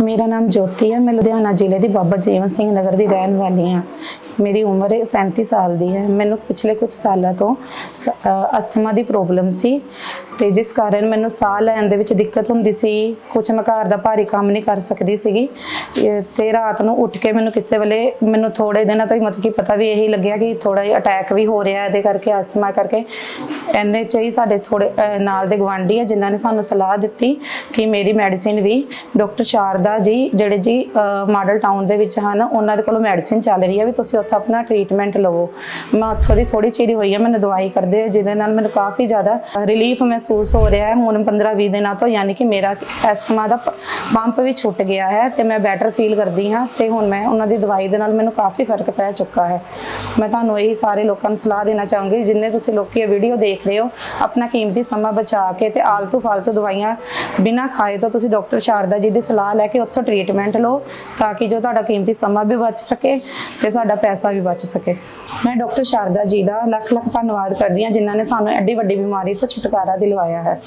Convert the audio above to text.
ਮੇਰਾ ਨਾਮ ਜੋਤੀ ਹੈ। ਮੈਂ ਲੁਧਿਆਣਾ ਜ਼ਿਲ੍ਹੇ ਦੀ ਬਾਬਾ ਜੀਵਨ ਸਿੰਘ ਨਗਰ ਦੀ ਰਹਿਣ ਵਾਲੀ ਹਾਂ। ਮੇਰੀ ਉਮਰ ਹੈ 37 ਸਾਲ ਦੀ ਹੈ। ਮੈਨੂੰ ਪਿਛਲੇ ਕੁਝ ਸਾਲਾਂ ਤੋਂ ਸ- ਅਸਥਮਾ ਦੀ ਪ੍ਰੋਬਲਮ ਸੀ ਤੇ ਜਿਸ ਕਾਰਨ ਮੈਨੂੰ ਸਾਹ ਲੈਣ ਦੇ ਵਿੱਚ ਦਿੱਕਤ ਹੁੰਦੀ ਸੀ। ਕੁਝ ਮੈਂ ਘਰ ਦਾ ਭਾਰੀ ਕੰਮ ਨਹੀਂ ਕਰ ਸਕਦੀ ਸੀਗੀ। ਇਹ ਤੇ ਰਾਤ ਨੂੰ ਉੱਠ ਕੇ ਮੈਨੂੰ ਕਿਸੇ ਵੇਲੇ ਮੈਨੂੰ ਥੋੜੇ ਦਿਨਾਂ ਤੋਂ ਹੀ ਮਤਲਬ ਕਿ ਪਤਾ ਵੀ ਇਹੀ ਲੱਗਿਆ ਕਿ ਥੋੜਾ ਜਿਹਾ ਅਟੈਕ ਵੀ ਹੋ ਰਿਹਾ ਇਹਦੇ ਕਰਕੇ, ਅਸਥਮਾ ਕਰਕੇ। ਐਨੇ ਚ ਹੀ ਸਾਡੇ ਥੋੜੇ ਨਾਲ ਦੇ ਗਵਾਂਢੀ ਹੈ ਜਿਨ੍ਹਾਂ ਨੇ ਸਾਨੂੰ ਸਲਾਹ ਦਿੱਤੀ ਕਿ ਮੇਰੀ ਮੈਡੀਸਿਨ ਵੀ ਡਾਕਟਰ ਸ਼ਾਰਦਾ ਜੀ, ਜਿਹੜੇ ਜੀ ਮਾਡਲ ਟਾਊਨ ਦੇ ਵਿੱਚ ਹਨ, ਉਹਨਾਂ ਦੇ ਕੋਲੋਂ ਮੈਡੀਸਿਨ ਚੱਲ ਰਹੀ ਹੈ ਵੀ ਤੁਸੀਂ ਉੱਥੇ ਆਪਣਾ ਟ੍ਰੀਟਮੈਂਟ ਲਵੋ। ਮੈਂ ਉੱਥੋਂ ਦੀ ਥੋੜੀ ਚਿਰ ਹੋਈ ਹੈ, ਮੈਨੂੰ ਦਵਾਈ ਕਰਦੇ ਜਿਹਦੇ ਨਾਲ ਮੈਨੂੰ ਕਾਫੀ ਜ਼ਿਆਦਾ ਰਿਲੀਫ ਮਹਿਸੂਸ ਹੋ ਰਿਹਾ ਹੈ। ਹੁਣ 15-20 ਦਿਨਾਂ ਤੋਂ ਯਾਨੀ ਕਿ ਮੇਰਾ ਐਸਥਮਾ ਦਾ ਪੰਪ ਵੀ ਛੁੱਟ ਗਿਆ ਹੈ ਤੇ ਮੈਂ ਬੈਟਰ ਫੀਲ ਕਰਦੀ ਹਾਂ ਤੇ ਹੁਣ ਮੈਂ ਉਹਨਾਂ ਦੀ ਦਵਾਈ ਦੇ ਨਾਲ ਮੈਨੂੰ ਕਾਫੀ ਫ਼ਰਕ ਪੈ ਚੁੱਕਾ ਹੈ। ਮੈਂ ਤੁਹਾਨੂੰ ਇਹੀ ਸਾਰੇ ਲੋਕਾਂ ਨੂੰ ਸਲਾਹ ਦੇਣਾ ਚਾਹੂੰਗੀ, ਜਿੰਨੇ ਤੁਸੀਂ ਲੋਕੀ ਇਹ ਵੀਡੀਓ ਦੇਖ ਰਹੇ ਹੋ, ਆਪਣਾ ਕੀਮਤੀ ਸਮਾਂ ਬਚਾ ਕੇ ਤੇ ਆਲਤੂ ਫਾਲਤੂ ਦਵਾਈਆਂ ਬਿਨਾਂ ਖਾਏ ਤੋਂ ਤੁਸੀਂ ਡਾਕਟਰ ਸ਼ਾਰਦਾ ਜੀ ਦੀ ਸਲਾਹ ਲੈ ਕੇ ਉੱਥੋਂ ਟ੍ਰੀਟਮੈਂਟ ਲਓ ਤਾਂ ਕਿ ਜੋ ਤੁਹਾਡਾ ਕੀਮਤੀ ਸਮਾਂ ਵੀ ਬਚ ਸਕੇ ਤੇ ਸਾਡਾ ਪੈਸਾ ਵੀ ਬਚ ਸਕੇ। ਮੈਂ ਡਾਕਟਰ ਸ਼ਾਰਦਾ ਜੀ ਦਾ ਲੱਖ ਲੱਖ ਧੰਨਵਾਦ ਕਰਦੀ ਹਾਂ ਜਿਨ੍ਹਾਂ ਨੇ ਸਾਨੂੰ ਐਡੀ ਵੱਡੀ ਬਿਮਾਰੀ ਤੋਂ ਛੁਟਕਾਰਾ ਦਿਲਵਾਇਆ ਹੈ।